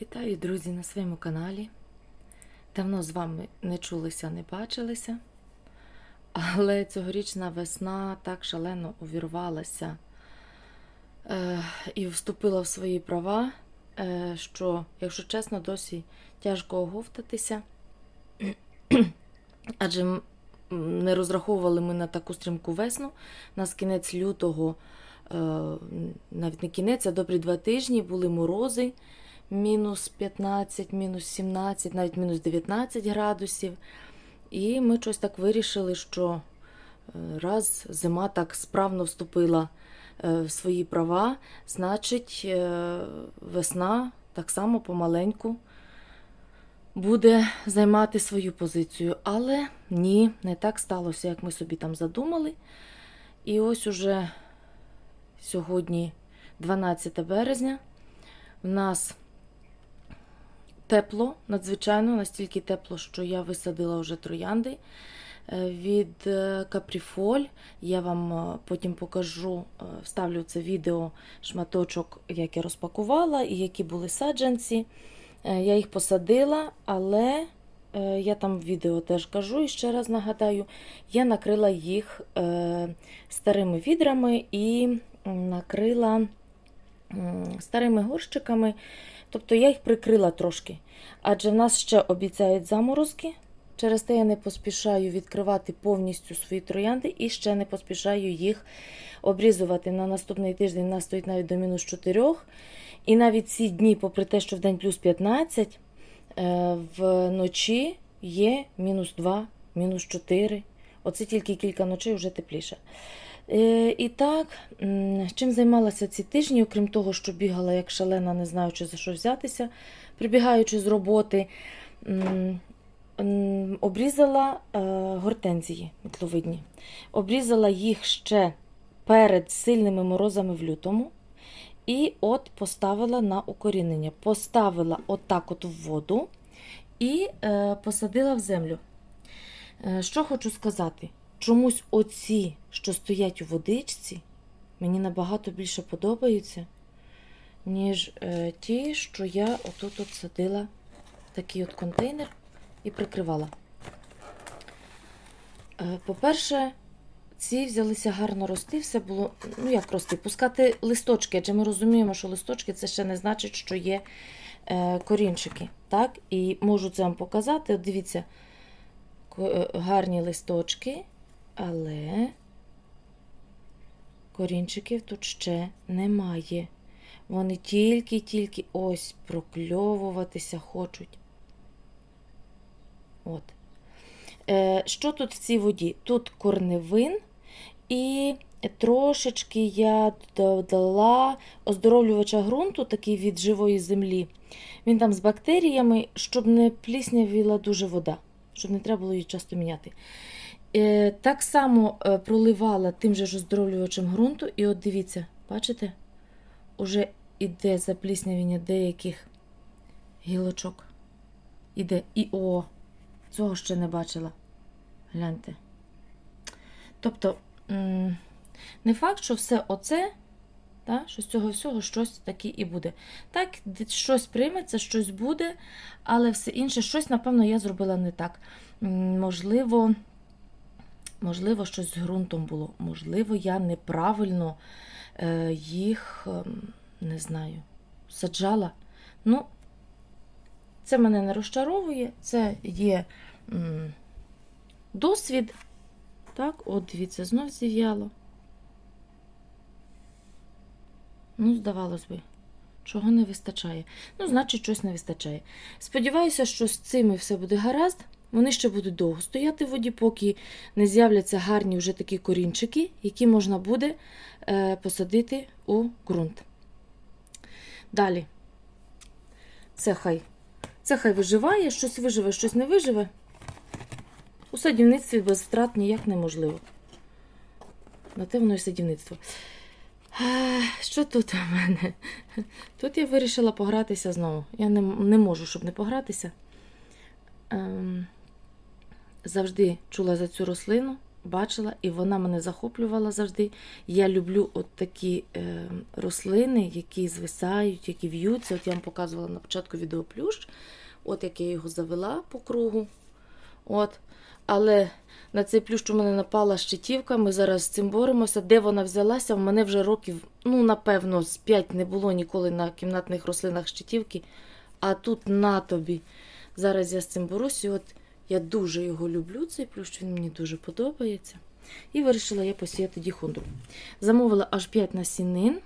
Вітаю, друзі, на своєму каналі. Давно з вами не чулися, не бачилися, але цьогорічна весна так шалено увірвалася е, і вступила в свої права, е, що, якщо чесно, досі тяжко оговтатися. Адже не розраховували ми на таку стрімку весну. У нас кінець лютого, е, навіть не кінець, а добрі два тижні були морози мінус 15, мінус 17, навіть мінус 19 градусів. І ми щось так вирішили, що е, раз зима так справно вступила е, в свої права, значить, е, весна так само помаленьку буде займати свою позицію. Але ні, не так сталося, як ми собі там задумали. І ось уже сьогодні, 12 березня, в нас тепло, надзвичайно, настільки тепло, що я висадила вже троянди е, від е, Капріфоль. Я вам е, потім покажу, вставлю це відео шматочок, як я розпакувала, і які були саджанці. Я їх посадила, але я там відео теж кажу і ще раз нагадаю, я накрила їх старими відрами і накрила старими горщиками. Тобто я їх прикрила трошки. Адже в нас ще обіцяють заморозки. Через те я не поспішаю відкривати повністю свої троянди і ще не поспішаю їх обрізувати. На наступний тиждень нас стоїть навіть до мінус 4. І навіть ці дні, попри те, що в день плюс 15, е, вночі є мінус 2, мінус 4. Оце тільки кілька ночей вже тепліше. Е, І так, чим займалася ці тижні, окрім того, що бігала як шалена, не знаючи за що взятися, прибігаючи з роботи, обрізала е, гортензії мітловидні. Обрізала їх ще перед сильними морозами в лютому. І от поставила на укорінення. Поставила отак от в воду і е, посадила в землю. Що хочу сказати? Чомусь оці, що стоять у водичці, мені набагато більше подобаються, ніж е, ті, що я отут от садила такий от контейнер і прикривала. Е, по-перше, ці взялися гарно рости, все було, ну як рости, пускати листочки, адже ми розуміємо, що листочки це ще не значить, що є е, корінчики. Так? І можу це вам показати. От дивіться, е, гарні листочки, але корінчиків тут ще немає. Вони тільки-тільки ось прокльовуватися хочуть. От. Е, що тут в цій воді? Тут корневин і трошечки я додала оздоровлювача ґрунту, такий від живої землі. Він там з бактеріями, щоб не пліснявіла дуже вода, щоб не треба було її часто міняти. Е, так само е, проливала тим же ж оздоровлювачем ґрунту, і от дивіться, бачите? Уже іде запліснявіння деяких гілочок. Іде і о, цього ще не бачила. Гляньте. Тобто, не факт, що все оце, та, що з цього всього щось таке і буде. Так, щось прийметься, щось буде, але все інше, щось, напевно, я зробила не так. Можливо, можливо, щось з ґрунтом було. Можливо, я неправильно е, їх, ем, не знаю, саджала. Ну, це мене не розчаровує, це є досвід. Так, от дивіться, знов зів'яло. Ну, здавалось би, чого не вистачає. Ну, значить, щось не вистачає. Сподіваюся, що з цими все буде гаразд. Вони ще будуть довго стояти в воді, поки не з'являться гарні вже такі корінчики, які можна буде е, посадити у ґрунт. Далі. Це хай. Це хай виживає, щось виживе, щось не виживе. У садівництві без втрат ніяк неможливо. На те воно і садівництво. Е, Що тут у мене? Тут я вирішила погратися знову. Я не, не можу, щоб не погратися. Ем, завжди чула за цю рослину. бачила, і вона мене захоплювала завжди. Я люблю от такі е, рослини, які звисають, які в'ються. От я вам показувала на початку відео плющ. От як я його завела по кругу. От. Але на цей плющ у мене напала щитівка. Ми зараз з цим боремося. Де вона взялася? В мене вже років, ну, напевно, з 5 не було ніколи на кімнатних рослинах щитівки. А тут на тобі. Зараз я з цим борюся. І от я дуже його люблю, цей плющ, він мені дуже подобається. І вирішила я посіяти діхондру. Замовила аж 5 насінин.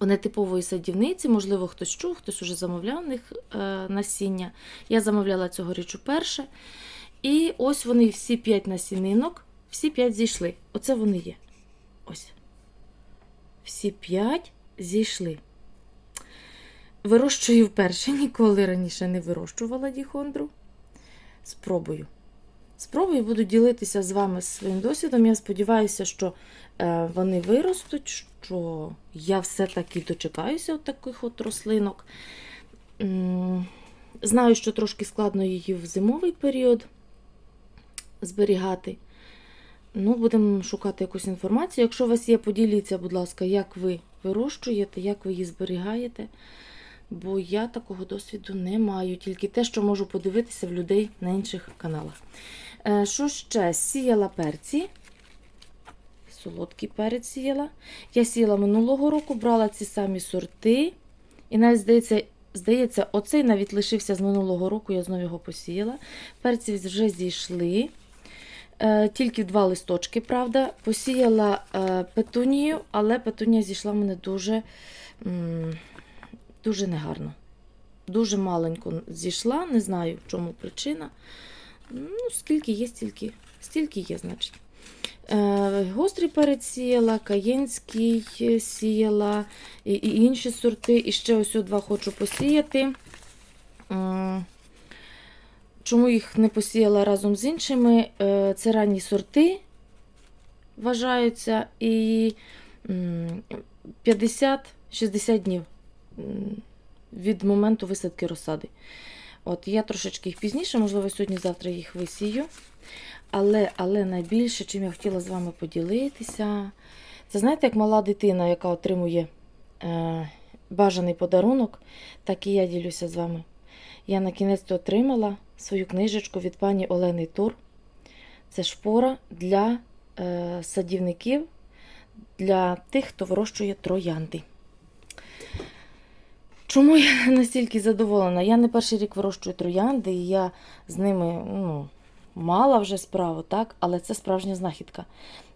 Вони типової садівниці, можливо, хтось чув, хтось уже замовляв в них е, насіння. Я замовляла цьогоріч уперше. І ось вони всі 5 насінинок, всі 5 зійшли. Оце вони є. Ось. Всі 5 зійшли. Вирощую вперше, ніколи раніше не вирощувала діхондру. Спробую. Спробую, буду ділитися з вами своїм досвідом. Я сподіваюся, що е, вони виростуть, що я все-таки дочекаюся от таких от рослинок. Знаю, що трошки складно її в зимовий період зберігати. Ну, будемо шукати якусь інформацію. Якщо у вас є, поділіться, будь ласка, як ви вирощуєте, як ви її зберігаєте. Бо я такого досвіду не маю, тільки те, що можу подивитися в людей на інших каналах. Е, Що ще? Сіяла перці. Солодкий перець сіяла. Я сіяла минулого року, брала ці самі сорти. І навіть здається, здається, оцей навіть лишився з минулого року, я знову його посіяла. Перці вже зійшли. Е, Тільки два листочки, правда. Посіяла е, петунію, але петунія зійшла в мене дуже, дуже негарно. Дуже маленько зійшла, не знаю, в чому причина. Ну, скільки є, стільки, стільки є, значить. Е, гострий перець сіяла, каєнський сіяла, і, і інші сорти. І ще ось два хочу посіяти. М, Чому їх не посіяла разом з іншими? Е, Це ранні сорти вважаються, і 50-60 днів від моменту висадки розсади. От я трошечки їх пізніше, можливо, сьогодні-завтра їх висію. Але, але найбільше, чим я хотіла з вами поділитися, це знаєте, як мала дитина, яка отримує е, бажаний подарунок, так і я ділюся з вами. Я на кінець отримала свою книжечку від пані Олени Тур. Це шпора для е, садівників, для тих, хто вирощує троянди. Чому я настільки задоволена? Я не перший рік вирощую троянди, і я з ними ну, мала вже справу, так? але це справжня знахідка.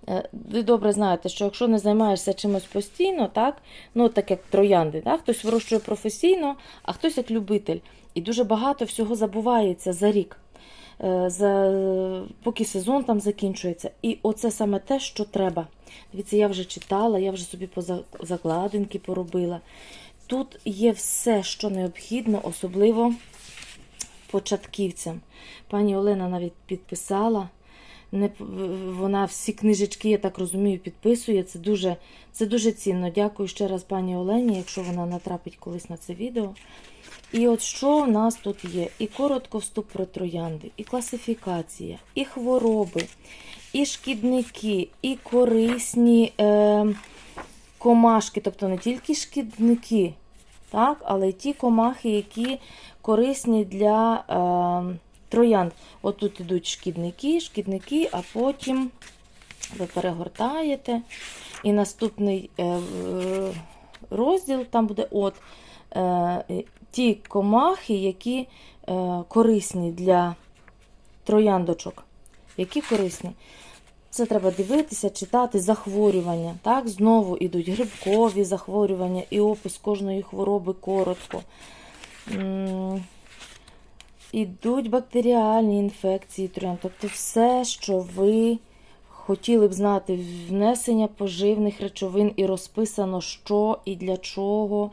Е, Ви добре знаєте, що якщо не займаєшся чимось постійно, так, ну так як троянди, так? хтось вирощує професійно, а хтось як любитель. І дуже багато всього забувається за рік, е, за, поки сезон там закінчується. І оце саме те, що треба. Дивіться, я вже читала, я вже собі поза- закладинки поробила. Тут є все, що необхідно, особливо початківцям. Пані Олена навіть підписала. Не, вона всі книжечки, я так розумію, підписує. Це дуже, це дуже цінно. Дякую ще раз пані Олені, якщо вона натрапить колись на це відео. І от що в нас тут є? І коротко вступ про троянди, і класифікація, і хвороби, і шкідники, і корисні е, комашки, тобто не тільки шкідники, так, але й ті комахи, які корисні для е, троянд. От тут йдуть шкідники, шкідники, а потім ви перегортаєте. І наступний е, розділ там буде от е, ті комахи, які е, корисні для трояндочок. Які корисні. Це треба дивитися, читати захворювання. Так, знову йдуть грибкові захворювання і опис кожної хвороби коротко. Ідуть бактеріальні інфекції троянд. Тобто все, що ви хотіли б знати, внесення поживних речовин і розписано, що і для чого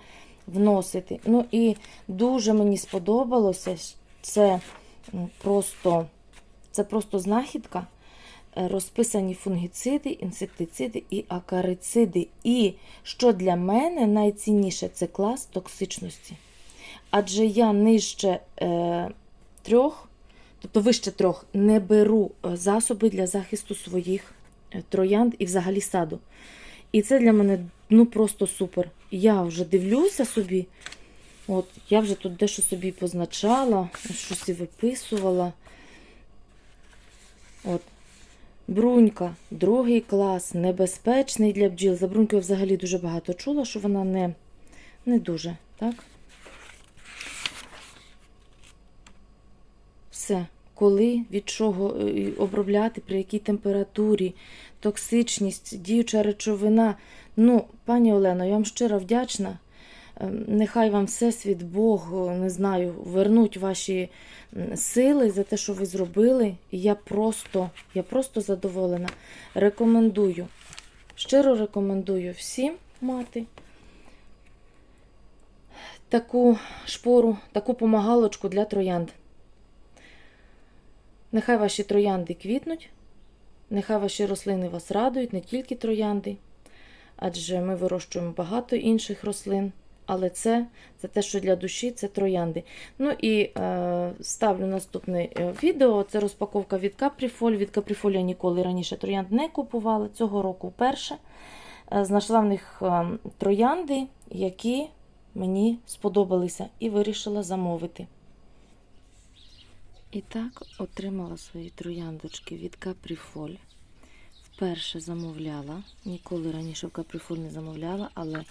вносити. Ну і дуже мені сподобалося це просто, це просто знахідка. Е, Розписані фунгіциди, інсектициди і акарициди. І що для мене найцінніше це клас токсичності. Адже я нижче е, трьох тобто вище трьох, не беру е, засоби для захисту своїх е, троянд і взагалі саду. І це для мене ну просто супер. Я вже дивлюся собі. От, я вже тут дещо собі позначала, щось і виписувала. От. Брунька, другий клас, небезпечний для бджіл. За брунькою взагалі дуже багато чула, що вона не, не дуже, так? Все. Коли, від чого е, обробляти, при якій температурі, токсичність, діюча речовина. Ну, пані Олено, я вам щиро вдячна. Ем, Нехай вам Всесвіт Бог, не знаю, вернуть ваші сили за те, що ви зробили. І я просто, я просто задоволена. Рекомендую, щиро рекомендую всім мати таку шпору, таку помагалочку для троянд. Нехай ваші троянди квітнуть, нехай ваші рослини вас радують, не тільки троянди, адже ми вирощуємо багато інших рослин. Але це, це те, що для душі, це троянди. Ну і е, ставлю наступне е, відео. Це розпаковка від Капріфоль. Від Капріфоль я ніколи раніше троянд не купувала. Цього року вперше. Е, знайшла в них е, троянди, які мені сподобалися, і вирішила замовити. І так отримала свої трояндочки від Капріфоль. Вперше замовляла. Ніколи раніше в Капріфоль не замовляла, але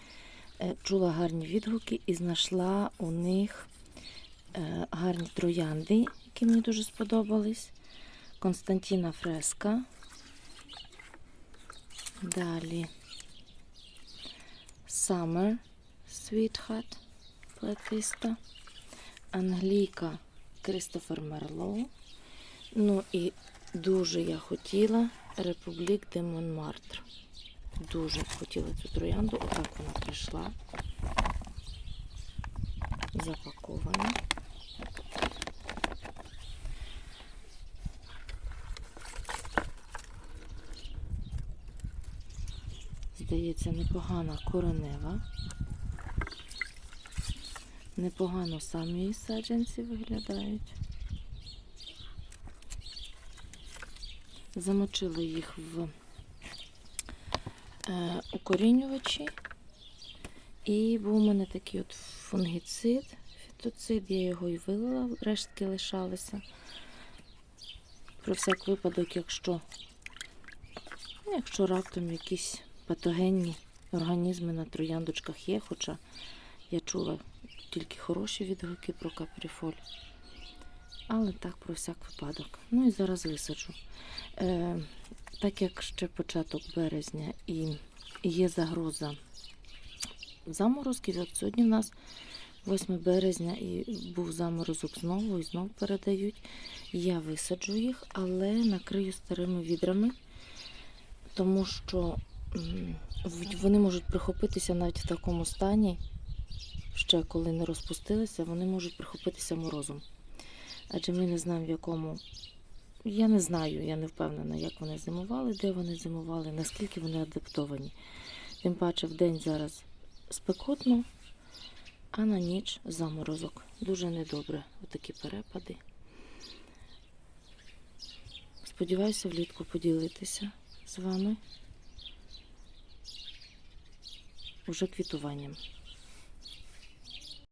чула гарні відгуки і знайшла у них е, гарні троянди, які мені дуже сподобались. Константіна Фреска. Далі Summer Sweetheart плетиста. Англійка Крістофер Мерлоу. Ну і дуже я хотіла Републік де Монмартр. Дуже хотіла цю троянду. Отак вона прийшла. Запакована. Здається, непогана коренева. Непогано самі саджанці виглядають. Замочила їх в укорінювачі. І був у мене такий от фунгіцид, фітоцид, я його і вилила, рештки лишалися. Про всяк випадок, якщо, якщо раптом якісь патогенні організми на трояндочках є, хоча я чула тільки хороші відгуки про капріфоль. Але так про всяк випадок. Ну і зараз висаджу. Е, так як ще початок березня і є загроза заморозків, от сьогодні в нас 8 березня і був заморозок знову і знову передають. Я висаджу їх, але накрию старими відрами, тому що вони можуть прихопитися навіть в такому стані, ще коли не розпустилися, вони можуть прихопитися морозом. Адже ми не знаємо, в якому. Я не знаю, я не впевнена, як вони зимували, де вони зимували, наскільки вони адаптовані. Тим паче в день зараз спекотно, а на ніч заморозок. Дуже недобре. Отакі перепади. Сподіваюся, влітку поділитися з вами уже квітуванням.